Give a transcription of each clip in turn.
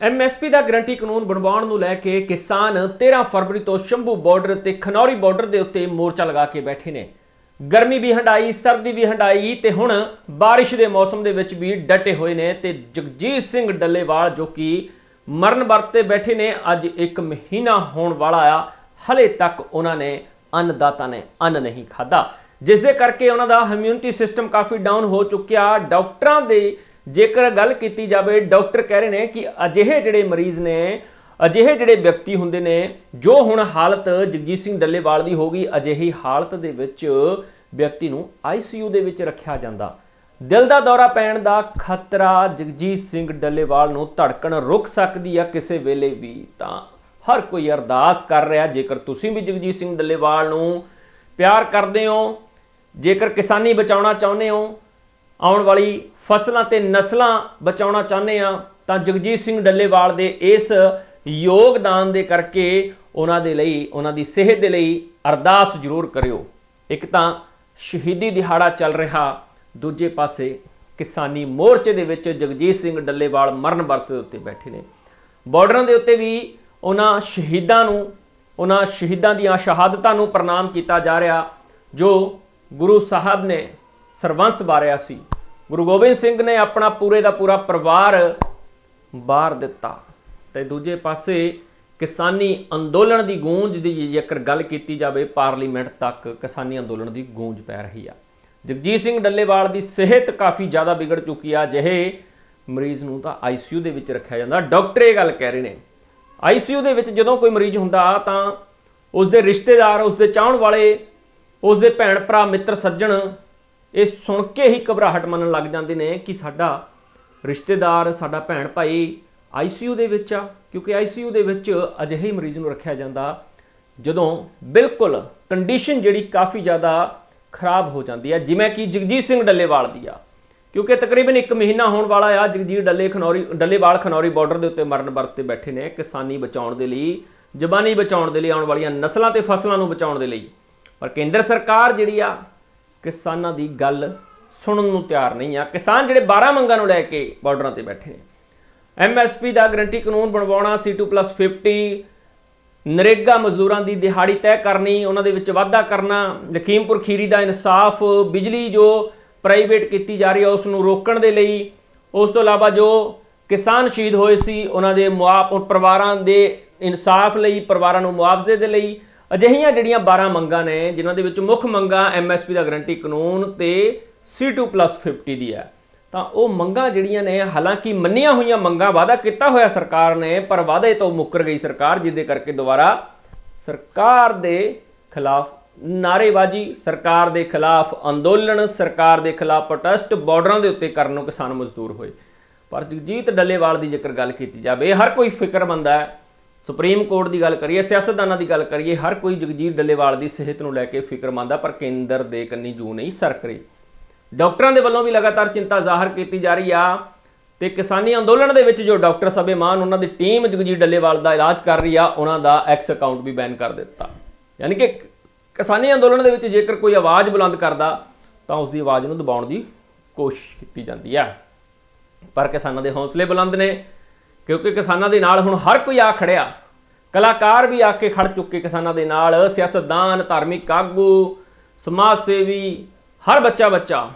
MSP ਦਾ guarantee ਕਾਨੂੰਨ ਬਣਵਾਉਣ ਨੂੰ ਲੈ ਕੇ ਕਿਸਾਨ 13 ਫਰਵਰੀ ਤੋਂ ਸ਼ੰਭੂ ਬਾਰਡਰ ਤੇ ਖਨੌਰੀ ਬਾਰਡਰ ਦੇ ਉੱਤੇ ਮੋਰਚਾ ਲਗਾ ਕੇ ਬੈਠੇ ਨੇ। ਗਰਮੀ ਵੀ ਹੰਡਾਈ, ਸਰਦੀ ਵੀ ਹੰਡਾਈ ਤੇ ਹੁਣ ਬਾਰਿਸ਼ ਦੇ ਮੌਸਮ ਦੇ ਵਿੱਚ ਵੀ ਡਟੇ ਹੋਏ ਨੇ ਤੇ ਜਗਜੀਤ ਸਿੰਘ ਡੱਲੇਵਾਲ ਜੋ ਕਿ ਮਰਨ ਵਰਤ ਬੈਠੇ ਨੇ, ਅੱਜ ਇੱਕ ਮਹੀਨਾ ਹੋਣ ਵਾਲਾ ਆ। ਹਲੇ ਤੱਕ ਉਹਨਾਂ ਨੇ ਅੰਨਦਾਤਾ ਨੇ, ਅੰਨ ਨਹੀਂ ਖਾਦਾ ਜਿਸ ਦੇ ਕਰਕੇ ਉਹਨਾਂ ਦਾ ਇਮਿਊਨਿਟੀ ਸਿਸਟਮ ਕਾਫੀ ਡਾਊਨ ਹੋ ਚੁੱਕਿਆ। ਡਾਕਟਰਾਂ ਦੇ ਜੇਕਰ ਗੱਲ ਕੀਤੀ ਜਾਵੇ, ਡਾਕਟਰ ਕਹਿ ਰਹੇ ਨੇ ਕਿ ਅਜਿਹੇ ਜਿਹੜੇ ਮਰੀਜ਼ ਨੇ, ਅਜਿਹੇ ਜਿਹੜੇ ਵਿਅਕਤੀ ਹੁੰਦੇ ਨੇ, ਜੋ ਹੁਣ ਹਾਲਤ ਜਗਜੀਤ ਸਿੰਘ ਡੱਲੇਵਾਲ ਦੀ ਹੋ ਗਈ, ਅਜਿਹੀ ਹਾਲਤ ਦੇ ਵਿੱਚ ਵਿਅਕਤੀ ਨੂੰ ਆਈਸੀਯੂ ਦੇ ਵਿੱਚ ਰੱਖਿਆ ਜਾਂਦਾ। ਦਿਲ ਦਾ ਦੌਰਾ ਪੈਣ ਦਾ ਖਤਰਾ ਜਗਜੀਤ ਸਿੰਘ ਡੱਲੇਵਾਲ ਨੂੰ ਧੜਕਣ ਰੁਕ ਸਕਦੀ ਆ ਕਿਸੇ ਵੇਲੇ ਵੀ ਤਾਂ ਹਰ ਕੋਈ ਅਰਦਾਸ ਕਰ ਰਿਹਾ, ਜੇਕਰ ਤੁਸੀਂ ਵੀ ਜਗਜੀਤ ਸਿੰਘ ਡੱਲੇਵਾਲ ਨੂੰ ਪਿਆਰ ਕਰਦੇ ਹੋ, ਜੇਕਰ ਕਿਸਾਨੀ ਬਚਾਉਣਾ ਚਾਹੁੰਦੇ ਹੋ, ਆਉਣ ਵਾਲੀ ਫਸਲਾਂ ਤੇ ਨਸਲਾਂ ਬਚਾਉਣਾ ਚਾਹੁੰਦੇ ਆ ਤਾਂ ਜਗਜੀਤ ਸਿੰਘ ਡੱਲੇਵਾਲ ਦੇ ਇਸ ਯੋਗਦਾਨ ਦੇ ਕਰਕੇ ਉਹਨਾਂ ਦੇ ਲਈ, ਉਹਨਾਂ ਦੀ ਸਿਹਤ ਦੇ ਲਈ ਅਰਦਾਸ ਜ਼ਰੂਰ ਕਰਿਓ। ਇੱਕ ਤਾਂ ਸ਼ਹੀਦੀ ਦਿਹਾੜਾ ਚੱਲ ਰਿਹਾ, ਦੂਜੇ ਪਾਸੇ ਕਿਸਾਨੀ ਮੋਰਚੇ ਦੇ ਵਿੱਚ ਜਗਜੀਤ ਸਿੰਘ ਡੱਲੇਵਾਲ ਮਰਨ ਵਰਤ ਦੇ ਉੱਤੇ ਬੈਠੇ ਨੇ। ਬਾਰਡਰਾਂ ਦੇ ਉੱਤੇ ਵੀ ਉਹਨਾਂ ਸ਼ਹੀਦਾਂ ਨੂੰ, ਉਹਨਾਂ ਸ਼ਹੀਦਾਂ ਦੀਆਂ ਸ਼ਹਾਦਤਾਂ ਨੂੰ ਪ੍ਰਣਾਮ ਕੀਤਾ ਜਾ ਰਿਹਾ, ਜੋ ਗੁਰੂ ਸਾਹਿਬ ਨੇ ਸਰਵੰਸ ਵਾਰਿਆ ਸੀ। ਗੁਰੂ ਗੋਬਿੰਦ ਸਿੰਘ ਨੇ ਆਪਣਾ ਪੂਰੇ ਦਾ ਪੂਰਾ ਪਰਿਵਾਰ ਬਾਹਰ ਦਿੱਤਾ ਤੇ ਦੂਜੇ ਪਾਸੇ ਕਿਸਾਨੀ ਅੰਦੋਲਨ ਦੀ ਗੂੰਜ ਦੀ ਜੇਕਰ ਗੱਲ ਕੀਤੀ ਜਾਵੇ, ਪਾਰਲੀਮੈਂਟ ਤੱਕ ਕਿਸਾਨੀ ਅੰਦੋਲਨ ਦੀ ਗੂੰਜ ਪੈ ਰਹੀ ਆ। ਜਗਜੀਤ ਸਿੰਘ ਡੱਲੇਵਾਲ ਦੀ ਸਿਹਤ ਕਾਫੀ ਜ਼ਿਆਦਾ ਵਿਗੜ ਚੁੱਕੀ ਆ ਜਿਹੇ ਮਰੀਜ਼ ਨੂੰ ਤਾਂ ਆਈਸੀਯੂ ਦੇ ਵਿੱਚ ਰੱਖਿਆ ਜਾਂਦਾ। ਡਾਕਟਰ ਇਹ ਗੱਲ ਕਹਿ ਰਹੇ ਨੇ ਆਈਸੀਯੂ ਦੇ ਵਿੱਚ ਜਦੋਂ ਕੋਈ ਮਰੀਜ਼ ਹੁੰਦਾ ਤਾਂ ਉਸ ਦੇ ਰਿਸ਼ਤੇਦਾਰ ਉਸ ਦੇ ਚਾਹਣ ਵਾਲੇ ਉਸ ਦੇ ਭੈਣ ਭਰਾ ਮਿੱਤਰ ਸੱਜਣ ਇਹ ਸੁਣ ਕੇ ਹੀ ਘਬਰਾਹਟ ਮੰਨਣ ਲੱਗ ਜਾਂਦੇ ਨੇ ਕਿ ਸਾਡਾ ਰਿਸ਼ਤੇਦਾਰ, ਸਾਡਾ ਭੈਣ ਭਾਈ ਆਈਸੀਯੂ ਦੇ ਵਿੱਚ ਆ, ਕਿਉਂਕਿ ਆਈਸੀਯੂ ਦੇ ਵਿੱਚ ਅਜਿਹੇ ਮਰੀਜ਼ ਨੂੰ ਰੱਖਿਆ ਜਾਂਦਾ ਜਦੋਂ ਬਿਲਕੁਲ ਕੰਡੀਸ਼ਨ ਜਿਹੜੀ ਕਾਫੀ ਜ਼ਿਆਦਾ ਖਰਾਬ ਹੋ ਜਾਂਦੀ ਹੈ ਜਿਵੇਂ ਕਿ ਜਗਜੀਤ ਸਿੰਘ ਡੱਲੇਵਾਲ ਦੀ ਆ। ਕਿਉਂਕਿ ਤਕਰੀਬਨ 1 ਮਹੀਨਾ ਹੋਣ ਵਾਲਾ ਆ, ਜਗਜੀਤ ਡੱਲੇ ਖਨੌਰੀ, ਡੱਲੇਵਾਲ ਖਨੌਰੀ ਬਾਰਡਰ ਦੇ ਉੱਤੇ ਮਰਨ ਵਰਤ ਤੇ ਬੈਠੇ ਨੇ ਕਿਸਾਨੀ ਬਚਾਉਣ ਦੇ ਲਈ, ਜ਼ਬਾਨੀ ਬਚਾਉਣ ਦੇ ਲਈ ਆਉਣ ਵਾਲੀਆਂ ਨਸਲਾਂ ਤੇ ਫਸਲਾਂ ਨੂੰ ਬਚਾਉਣ ਦੇ ਲਈ। ਪਰ ਕੇਂਦਰ ਸਰਕਾਰ ਜਿਹੜੀ ਆ ਕਿਸਾਨਾਂ ਦੀ ਗੱਲ ਸੁਣਨ ਨੂੰ ਤਿਆਰ ਨਹੀਂ ਆ। ਕਿਸਾਨ ਜਿਹੜੇ 12 ਮੰਗਾਂ ਨੂੰ ਲੈ ਕੇ ਬਾਰਡਰਾਂ ਤੇ ਬੈਠੇ ਨੇ। ਐਮਐਸਪੀ ਦਾ ਗਰੰਟੀ ਕਾਨੂੰਨ ਬਣਵਾਉਣਾ C2+50 ਨਰੇਗਾ ਮਜ਼ਦੂਰਾਂ ਦੀ ਦਿਹਾੜੀ ਤੈਅ ਕਰਨੀ, ਉਹਨਾਂ ਦੇ ਵਿੱਚ ਵਾਧਾ ਕਰਨਾ, ਲਖੀਮਪੁਰ ਖੀਰੀ ਦਾ ਇਨਸਾਫ, ਬਿਜਲੀ ਜੋ ਪ੍ਰਾਈਵੇਟ ਕੀਤੀ ਜਾ ਰਹੀ ਹੈ ਉਸ ਨੂੰ ਰੋਕਣ ਦੇ ਲਈ, ਉਸ ਤੋਂ ਇਲਾਵਾ ਜੋ ਕਿਸਾਨ ਸ਼ਹੀਦ ਹੋਏ ਸੀ, ਉਹਨਾਂ ਦੇ ਮੁਆਵ ਪਰਿਵਾਰਾਂ ਦੇ ਇਨਸਾਫ ਲਈ, ਪਰਿਵਾਰਾਂ ਨੂੰ ਮੁਆਵਜ਼ੇ ਦੇ ਲਈ ਅਜਿਹੀਆਂ ਜਿਹੜੀਆਂ 12 ਮੰਗਾਂ ਨੇ, ਜਿਨ੍ਹਾਂ ਦੇ ਵਿੱਚ ਮੁੱਖ ਮੰਗਾਂ ਐਮਐਸਪੀ ਦਾ ਗਰੰਟੀ ਕਾਨੂੰਨ ਤੇ C2+50 ਦੀ ਹੈ। ਤਾਂ ਉਹ ਮੰਗਾਂ ਜਿਹੜੀਆਂ ਨੇ, ਹਾਲਾਂਕਿ ਮੰਨੀਆਂ ਹੋਈਆਂ ਮੰਗਾਂ ਵਾਅਦਾ ਕੀਤਾ ਹੋਇਆ ਸਰਕਾਰ ਨੇ, ਪਰ ਵਾਅਦੇ ਤੋਂ ਮੁੱਕਰ ਗਈ ਸਰਕਾਰ, ਜਿਹਦੇ ਕਰਕੇ ਦੁਬਾਰਾ ਸਰਕਾਰ ਦੇ ਖਿਲਾਫ ਨਾਰੇਬਾਜ਼ੀ ਸਰਕਾਰ ਦੇ ਖਿਲਾਫ ਅੰਦੋਲਨ, ਸਰਕਾਰ ਦੇ ਖਿਲਾਫ ਪ੍ਰੋਟੈਸਟ ਬਾਰਡਰਾਂ ਦੇ ਉੱਤੇ ਕਰਨ ਨੂੰ ਕਿਸਾਨ ਮਜ਼ਦੂਰ ਹੋਏ। ਪਰ ਜਗਜੀਤ ਡੱਲੇਵਾਲ ਦੀ ਜੇਕਰ ਗੱਲ ਕੀਤੀ ਜਾਵੇ, ਹਰ ਕੋਈ ਫਿਕਰਮੰਦ ਹੈ ਸੁਪਰੀਮ ਕੋਰਟ ਦੀ ਗੱਲ ਕਰੀਏ, ਸਿਆਸਤਦਾਨਾਂ ਦੀ ਗੱਲ ਕਰੀਏ, ਹਰ ਕੋਈ ਜਗਜੀਤ ਡੱਲੇਵਾਲ ਦੀ ਸਿਹਤ ਨੂੰ ਲੈ ਕੇ ਫਿਕਰਮੰਦ ਹੈ ਪਰ ਕੇਂਦਰ ਦੇ ਕੰਨੀ ਜੂ ਨਹੀਂ ਸਰਕ ਰਹੀ ਡਾਕਟਰਾਂ ਦੇ ਵੱਲੋਂ ਵੀ ਲਗਾਤਾਰ ਚਿੰਤਾ ਜ਼ਾਹਰ ਕੀਤੀ ਜਾ ਰਹੀ ਆ ਤੇ ਕਿਸਾਨੀ ਅੰਦੋਲਨ ਦੇ ਵਿੱਚ ਜੋ ਡਾਕਟਰ ਸਭੇਮਾਨ ਉਹਨਾਂ ਦੀ ਟੀਮ ਜਗਜੀਤ ਡੱਲੇਵਾਲ ਦਾ ਇਲਾਜ ਕਰ ਰਹੀ ਆ, ਉਹਨਾਂ ਦਾ ਐਕਸ ਅਕਾਊਂਟ ਵੀ ਬੈਨ ਕਰ ਦਿੱਤਾ। ਯਾਨੀ ਕਿ ਕਿਸਾਨੀ ਅੰਦੋਲਨ ਦੇ ਵਿੱਚ ਜੇਕਰ ਕੋਈ ਆਵਾਜ਼ ਬੁਲੰਦ ਕਰਦਾ, ਤਾਂ ਉਸ ਦੀ ਆਵਾਜ਼ ਨੂੰ ਦਬਾਉਣ ਦੀ ਕੋਸ਼ਿਸ਼ ਕੀਤੀ ਜਾਂਦੀ ਆ। ਪਰ ਕਿਸਾਨਾਂ ਦੇ ਹੌਸਲੇ ਬੁਲੰਦ ਨੇ ਕਿਉਂਕਿ ਕਿਸਾਨਾਂ ਦੇ ਨਾਲ ਹੁਣ ਹਰ ਕੋਈ ਆ ਖੜਿਆ। ਕਲਾਕਾਰ ਵੀ ਆ ਕੇ ਖੜ ਚੁੱਕੇ ਕਿਸਾਨਾਂ ਦੇ ਨਾਲ, ਸਿਆਸਤਦਾਨ, ਧਾਰਮਿਕ ਆਗੂ, ਸਮਾਜ ਸੇਵੀ, ਹਰ ਬੱਚਾ ਬੱਚਾ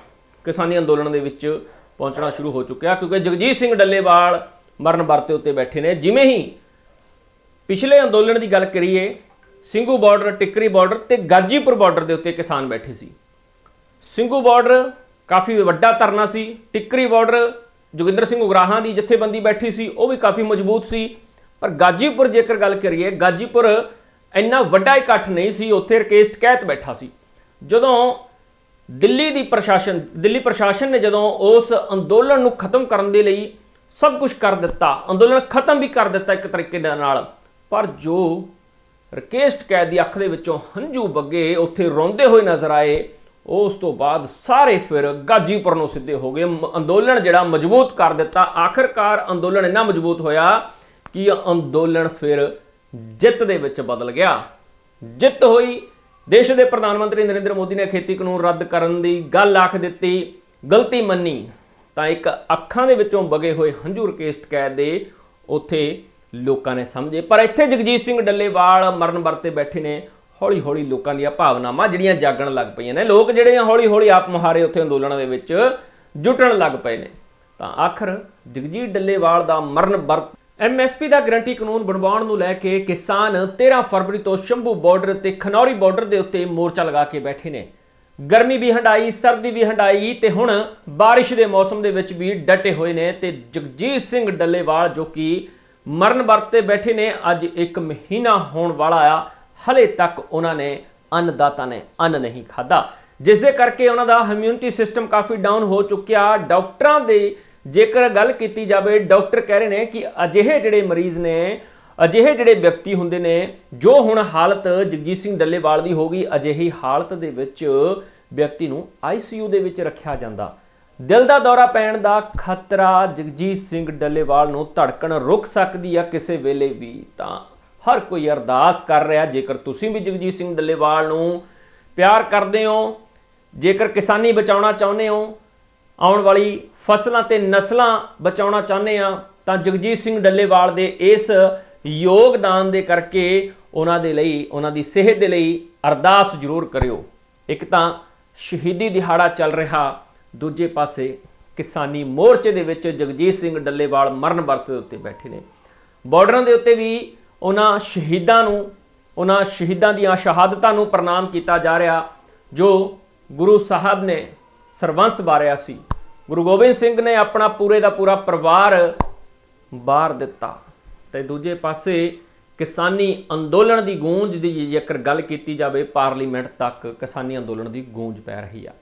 ਕਿਸਾਨੀ ਅੰਦੋਲਨ ਦੇ ਵਿੱਚ ਪਹੁੰਚਣਾ ਸ਼ੁਰੂ ਹੋ ਚੁੱਕਿਆ, ਕਿਉਂਕਿ ਜਗਜੀਤ ਸਿੰਘ ਡੱਲੇਵਾਲ ਮਰਨ ਵਰਤੇ ਉੱਤੇ ਬੈਠੇ ਨੇ। ਜਿਵੇਂ ਹੀ ਪਿਛਲੇ ਅੰਦੋਲਨ ਦੀ ਗੱਲ ਕਰੀਏ, ਸਿੰਘੂ ਬਾਰਡਰ, ਟਿੱਕਰੀ ਬਾਰਡਰ ਤੇ ਗਾਜੀਪੁਰ ਬਾਰਡਰ ਦੇ ਉੱਤੇ ਕਿਸਾਨ ਬੈਠੇ ਸੀ। ਸਿੰਘੂ ਬਾਰਡਰ ਕਾਫੀ ਵੱਡਾ ਧਰਨਾ ਸੀ, ਟਿੱਕਰੀ ਬਾਰਡਰ ਜੋਗਿੰਦਰ ਸਿੰਘ ਉਗਰਾਹਾਂ ਦੀ ਜਥੇਬੰਦੀ ਬੈਠੀ ਸੀ, ਉਹ ਵੀ ਕਾਫੀ ਮਜ਼ਬੂਤ ਸੀ। ਪਰ ਗਾਜੀਪੁਰ ਜੇਕਰ ਗੱਲ ਕਰੀਏ, ਗਾਜੀਪੁਰ ਇੰਨਾ ਵੱਡਾ ਇਕੱਠ ਨਹੀਂ ਸੀ, ਉੱਥੇ ਰਕੇਸ਼ ਟਕੈਤ ਬੈਠਾ ਸੀ। ਜਦੋਂ ਦਿੱਲੀ ਦੀ ਪ੍ਰਸ਼ਾਸਨ, ਦਿੱਲੀ ਪ੍ਰਸ਼ਾਸਨ ਨੇ ਜਦੋਂ ਉਸ ਅੰਦੋਲਨ ਨੂੰ ਖਤਮ ਕਰਨ ਦੇ ਲਈ ਸਭ ਕੁਝ ਕਰ ਦਿੱਤਾ, ਅੰਦੋਲਨ ਖਤਮ ਵੀ ਕਰ ਦਿੱਤਾ ਇੱਕ ਤਰੀਕੇ ਦੇ ਨਾਲ, ਪਰ ਜੋ ਰਕੇਸ਼ ਟਕੈਤ ਦੀ ਅੱਖ ਦੇ ਵਿੱਚੋਂ ਹੰਝੂ ਬੱਗੇ ਉੱਥੇ ਰੋਂਦੇ ਹੋਏ ਨਜ਼ਰ ਆਏ ਉਸ ਤੋਂ ਬਾਅਦ ਸਾਰੇ ਫਿਰ ਗਾਜੀਪੁਰ ਨੂੰ ਸਿੱਧੇ ਹੋ ਗਏ। ਅੰਦੋਲਨ ਜਿਹੜਾ ਮਜ਼ਬੂਤ ਕਰ ਦਿੱਤਾ। ਆਖਰਕਾਰ ਅੰਦੋਲਨ ਇੰਨਾ ਮਜ਼ਬੂਤ ਹੋਇਆ ਕਿ ਅੰਦੋਲਨ ਫਿਰ ਜਿੱਤ ਦੇ ਵਿੱਚ ਬਦਲ ਗਿਆ। ਜਿੱਤ ਹੋਈ। ਦੇਸ਼ ਦੇ ਪ੍ਰਧਾਨ ਮੰਤਰੀ ਨਰਿੰਦਰ ਮੋਦੀ ਨੇ ਖੇਤੀ ਕਾਨੂੰਨ ਰੱਦ ਕਰਨ ਦੀ ਗੱਲ ਆਖ ਦਿੱਤੀ। ਗਲਤੀ ਮੰਨੀ। ਤਾਂ ਇੱਕ ਅੱਖਾਂ ਦੇ ਵਿੱਚੋਂ ਵਗੇ ਹੋਏ ਹੰਝੂ ਰਕੇਸ਼ ਕੈਦ ਦੇ ਉੱਥੇ ਲੋਕਾਂ ਨੇ ਸਮਝੇ। ਪਰ ਇੱਥੇ ਜਗਜੀਤ ਸਿੰਘ ਡੱਲੇਵਾਲ ਮਰਨ ਵਰਤੇ ਬੈਠੇ ਨੇ। ਹੌਲੀ ਹੌਲੀ ਲੋਕਾਂ ਦੀਆਂ ਭਾਵਨਾਵਾਂ ਜਿਹੜੀਆਂ ਜਾਗਣ ਲੱਗ ਪਈਆਂ ਨੇ, ਲੋਕ ਜਿਹੜੇ ਆ ਹੌਲੀ ਹੌਲੀ ਆਪ ਮੁਹਾਰੇ ਉੱਥੇ ਅੰਦੋਲਨਾਂ ਦੇ ਵਿੱਚ ਜੁਟਣ ਲੱਗ ਪਏ ਨੇ। ਤਾਂ ਆਖਰ ਜਗਜੀਤ ਡੱਲੇਵਾਲ ਦਾ ਮਰਨ ਵਰਤ ਐਮਐਸਪੀ ਦਾ ਗਰੰਟੀ ਕਾਨੂੰਨ ਬਣਵਾਉਣ ਨੂੰ ਲੈ ਕੇ ਕਿਸਾਨ 13 ਫਰਵਰੀ ਤੋਂ ਸ਼ੰਭੂ ਬਾਰਡਰ ਤੇ ਖਨੌਰੀ ਬਾਰਡਰ ਦੇ ਉੱਤੇ ਮੋਰਚਾ ਲਗਾ ਕੇ ਬੈਠੇ ਨੇ। ਗਰਮੀ ਵੀ ਹੰਡਾਈ, ਸਰਦੀ ਵੀ ਹੰਡਾਈ ਤੇ ਹੁਣ ਬਾਰਿਸ਼ ਦੇ ਮੌਸਮ ਦੇ ਵਿੱਚ ਵੀ ਡਟੇ ਹੋਏ ਨੇ ਤੇ ਜਗਜੀਤ ਸਿੰਘ ਡੱਲੇਵਾਲ ਜੋ ਕਿ ਮਰਨ ਵਰਤ ਤੇ ਬੈਠੇ ਨੇ, ਅੱਜ ਇੱਕ ਮਹੀਨਾ ਹੋਣ ਵਾਲਾ ਆ। ਹਲੇ ਤੱਕ ਉਹਨਾਂ ਨੇ ਅੰਨਦਾਤਾ ਨੇ ਅੰਨ ਨਹੀਂ ਖਾਦਾ ਜਿਸ ਦੇ ਕਰਕੇ ਉਹਨਾਂ ਦਾ ਇਮਿਊਨਿਟੀ ਸਿਸਟਮ ਕਾਫੀ ਡਾਊਨ ਹੋ ਚੁੱਕਿਆ। ਡਾਕਟਰਾਂ ਦੇ ਜੇਕਰ ਗੱਲ ਕੀਤੀ ਜਾਵੇ, ਡਾਕਟਰ ਕਹਿ ਰਹੇ ਨੇ ਕਿ ਅਜਿਹੇ ਜਿਹੜੇ ਮਰੀਜ਼ ਨੇ, ਅਜਿਹੇ ਜਿਹੜੇ ਵਿਅਕਤੀ ਹੁੰਦੇ ਨੇ, ਜੋ ਹੁਣ ਹਾਲਤ ਜਗਜੀਤ ਸਿੰਘ ਡੱਲੇਵਾਲ ਦੀ ਹੋ ਗਈ, ਅਜਿਹੀ ਹਾਲਤ ਦੇ ਵਿੱਚ ਵਿਅਕਤੀ ਨੂੰ ਆਈਸੀਯੂ ਦੇ ਵਿੱਚ ਰੱਖਿਆ ਜਾਂਦਾ। ਦਿਲ ਦਾ ਦੌਰਾ ਪੈਣ ਦਾ ਖਤਰਾ ਜਗਜੀਤ ਸਿੰਘ ਡੱਲੇਵਾਲ ਨੂੰ ਧੜਕਣ ਰੁਕ ਸਕਦੀ ਆ ਕਿਸੇ ਵੇਲੇ ਵੀ ਤਾਂ ਹਰ ਕੋਈ ਅਰਦਾਸ ਕਰ ਰਿਹਾ, ਜੇਕਰ ਤੁਸੀਂ ਵੀ ਜਗਜੀਤ ਸਿੰਘ ਡੱਲੇਵਾਲ ਨੂੰ ਪਿਆਰ ਕਰਦੇ ਹੋ, ਜੇਕਰ ਕਿਸਾਨੀ ਬਚਾਉਣਾ ਚਾਹੁੰਦੇ ਹੋ, ਆਉਣ ਵਾਲੀ ਫਸਲਾਂ ਤੇ ਨਸਲਾਂ ਬਚਾਉਣਾ ਚਾਹੁੰਦੇ ਆ, ਤਾਂ ਜਗਜੀਤ ਸਿੰਘ ਡੱਲੇਵਾਲ ਦੇ ਇਸ ਯੋਗਦਾਨ ਦੇ ਕਰਕੇ ਉਹਨਾਂ ਦੇ ਲਈ, ਉਹਨਾਂ ਦੀ ਸਿਹਤ ਦੇ ਲਈ ਅਰਦਾਸ ਜ਼ਰੂਰ ਕਰਿਓ। ਇੱਕ ਤਾਂ ਸ਼ਹੀਦੀ ਦਿਹਾੜਾ ਚੱਲ ਰਿਹਾ, ਦੂਜੇ ਪਾਸੇ ਕਿਸਾਨੀ ਮੋਰਚੇ ਦੇ ਵਿੱਚ ਜਗਜੀਤ ਸਿੰਘ ਡੱਲੇਵਾਲ ਮਰਨ ਵਰਤ ਦੇ ਉੱਤੇ ਬੈਠੇ ਨੇ। ਬਾਰਡਰਾਂ ਦੇ ਉੱਤੇ ਵੀ ਉਹਨਾਂ ਸ਼ਹੀਦਾਂ ਨੂੰ, ਉਹਨਾਂ ਸ਼ਹੀਦਾਂ ਦੀਆਂ ਸ਼ਹਾਦਤਾਂ ਨੂੰ ਪ੍ਰਣਾਮ ਕੀਤਾ ਜਾ ਰਿਹਾ, ਜੋ ਗੁਰੂ ਸਾਹਿਬ ਨੇ ਸਰਵੰਸ ਵਾਰਿਆ ਸੀ। ਗੁਰੂ ਗੋਬਿੰਦ ਸਿੰਘ ਨੇ ਆਪਣਾ ਪੂਰੇ ਦਾ ਪੂਰਾ ਪਰਿਵਾਰ ਬਾਹਰ ਦਿੱਤਾ। ਤੇ ਦੂਜੇ ਪਾਸੇ ਕਿਸਾਨੀ ਅੰਦੋਲਨ ਦੀ ਗੂੰਜ ਦੀ ਜੇਕਰ ਗੱਲ ਕੀਤੀ ਜਾਵੇ, ਪਾਰਲੀਮੈਂਟ ਤੱਕ ਕਿਸਾਨੀ ਅੰਦੋਲਨ ਦੀ ਗੂੰਜ ਪੈ ਰਹੀ ਆ।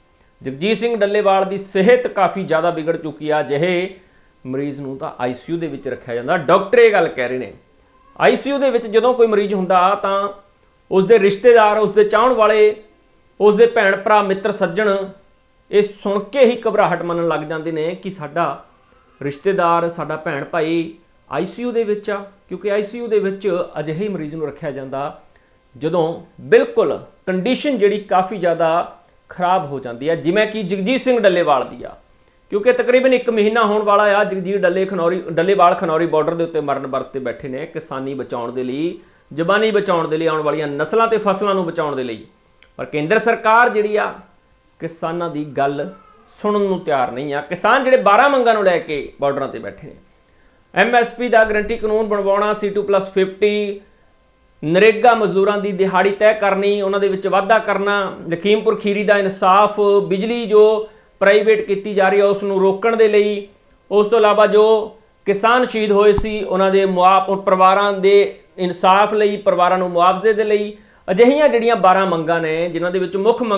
ਜਗਜੀਤ ਸਿੰਘ ਡੱਲੇਵਾਲ ਦੀ ਸਿਹਤ ਕਾਫੀ ਜ਼ਿਆਦਾ ਵਿਗੜ ਚੁੱਕੀ ਆ ਜਿਹੇ ਮਰੀਜ਼ ਨੂੰ ਤਾਂ ਆਈਸੀਯੂ ਦੇ ਵਿੱਚ ਰੱਖਿਆ ਜਾਂਦਾ। ਡਾਕਟਰ ਇਹ ਗੱਲ ਕਹਿ ਰਹੇ ਨੇ ਆਈਸੀਯੂ ਦੇ ਵਿੱਚ ਜਦੋਂ ਕੋਈ ਮਰੀਜ਼ ਹੁੰਦਾ ਤਾਂ ਉਸ ਦੇ ਰਿਸ਼ਤੇਦਾਰ ਉਸ ਦੇ ਚਾਹਣ ਵਾਲੇ ਉਸ ਦੇ ਭੈਣ ਭਰਾ, ਮਿੱਤਰ, ਸੱਜਣ ਇਹ ਸੁਣ ਕੇ ਹੀ ਘਬਰਾਹਟ ਮੰਨਣ ਲੱਗ ਜਾਂਦੇ ਨੇ ਕਿ ਸਾਡਾ ਰਿਸ਼ਤੇਦਾਰ, ਸਾਡਾ ਭੈਣ ਭਾਈ ਆਈਸੀਯੂ ਦੇ ਵਿੱਚ ਆ, ਕਿਉਂਕਿ ਆਈਸੀਯੂ ਦੇ ਵਿੱਚ ਅਜਿਹੇ ਮਰੀਜ਼ ਨੂੰ ਰੱਖਿਆ ਜਾਂਦਾ ਜਦੋਂ ਬਿਲਕੁਲ ਕੰਡੀਸ਼ਨ ਜਿਹੜੀ ਕਾਫੀ ਜ਼ਿਆਦਾ ਖਰਾਬ ਹੋ ਜਾਂਦੀ ਹੈ। ਜਿਵੇਂ ਕਿ ਜਗਜੀਤ ਸਿੰਘ ਡੱਲੇਵਾਲ ਦੀ ਆ। ਕਿਉਂਕਿ ਤਕਰੀਬਨ 1 ਮਹੀਨਾ ਹੋਣ ਵਾਲਾ ਆ, ਜਗਜੀਤ ਡੱਲੇ ਖਨੌਰੀ, ਡੱਲੇਵਾਲ ਖਨੌਰੀ ਬਾਰਡਰ ਦੇ ਉੱਤੇ ਮਰਨ ਵਰਤ ਤੇ ਬੈਠੇ ਨੇ ਕਿਸਾਨੀ ਬਚਾਉਣ ਦੇ ਲਈ, ਜ਼ਬਾਨੀ ਬਚਾਉਣ ਦੇ ਲਈ, ਆਉਣ ਵਾਲੀਆਂ ਨਸਲਾਂ ਤੇ ਫਸਲਾਂ ਨੂੰ ਬਚਾਉਣ ਦੇ ਲਈ। ਪਰ ਕੇਂਦਰ ਸਰਕਾਰ ਜਿਹੜੀ ਆ, ਕਿਸਾਨਾਂ ਦੀ ਗੱਲ ਸੁਣਨ ਨੂੰ ਤਿਆਰ ਨਹੀਂ ਆ। ਕਿਸਾਨ ਜਿਹੜੇ 12 ਮੰਗਾਂ ਨੂੰ ਲੈ ਕੇ ਬਾਰਡਰਾਂ ਤੇ ਬੈਠੇ ਨੇ। ਐਮਐਸਪੀ ਦਾ ਗਰੰਟੀ ਕਾਨੂੰਨ ਬਣਵਾਉਣਾ C2+50 ਨਰੇਗਾ ਮਜ਼ਦੂਰਾਂ ਦੀ ਦਿਹਾੜੀ ਤੈਅ ਕਰਨੀ, ਉਹਨਾਂ ਦੇ ਵਿੱਚ ਵਾਧਾ ਕਰਨਾ, ਲਖੀਮਪੁਰ ਖੀਰੀ ਦਾ ਇਨਸਾਫ, ਬਿਜਲੀ ਜੋ ਪ੍ਰਾਈਵੇਟ ਕੀਤੀ ਜਾ ਰਹੀ ਹੈ ਉਸ ਨੂੰ ਰੋਕਣ ਦੇ ਲਈ। ਉਸ ਤੋਂ ਇਲਾਵਾ ਜੋ ਕਿਸਾਨ ਸ਼ਹੀਦ ਹੋਏ ਸੀ, ਉਹਨਾਂ ਦੇ ਮੁਆਫ ਪਰਿਵਾਰਾਂ ਦੇ ਇਨਸਾਫ ਲਈ, ਪਰਿਵਾਰਾਂ ਨੂੰ ਮੁਆਵਜ਼ੇ ਦੇ ਲਈ, ਅਜਿਹੀਆਂ ਜਿਹੜੀਆਂ 12 ਮੰਗਾਂ ਨੇ, ਜਿਨ੍ਹਾਂ ਦੇ ਵਿੱਚ ਮੁੱਖ ਮੰਗ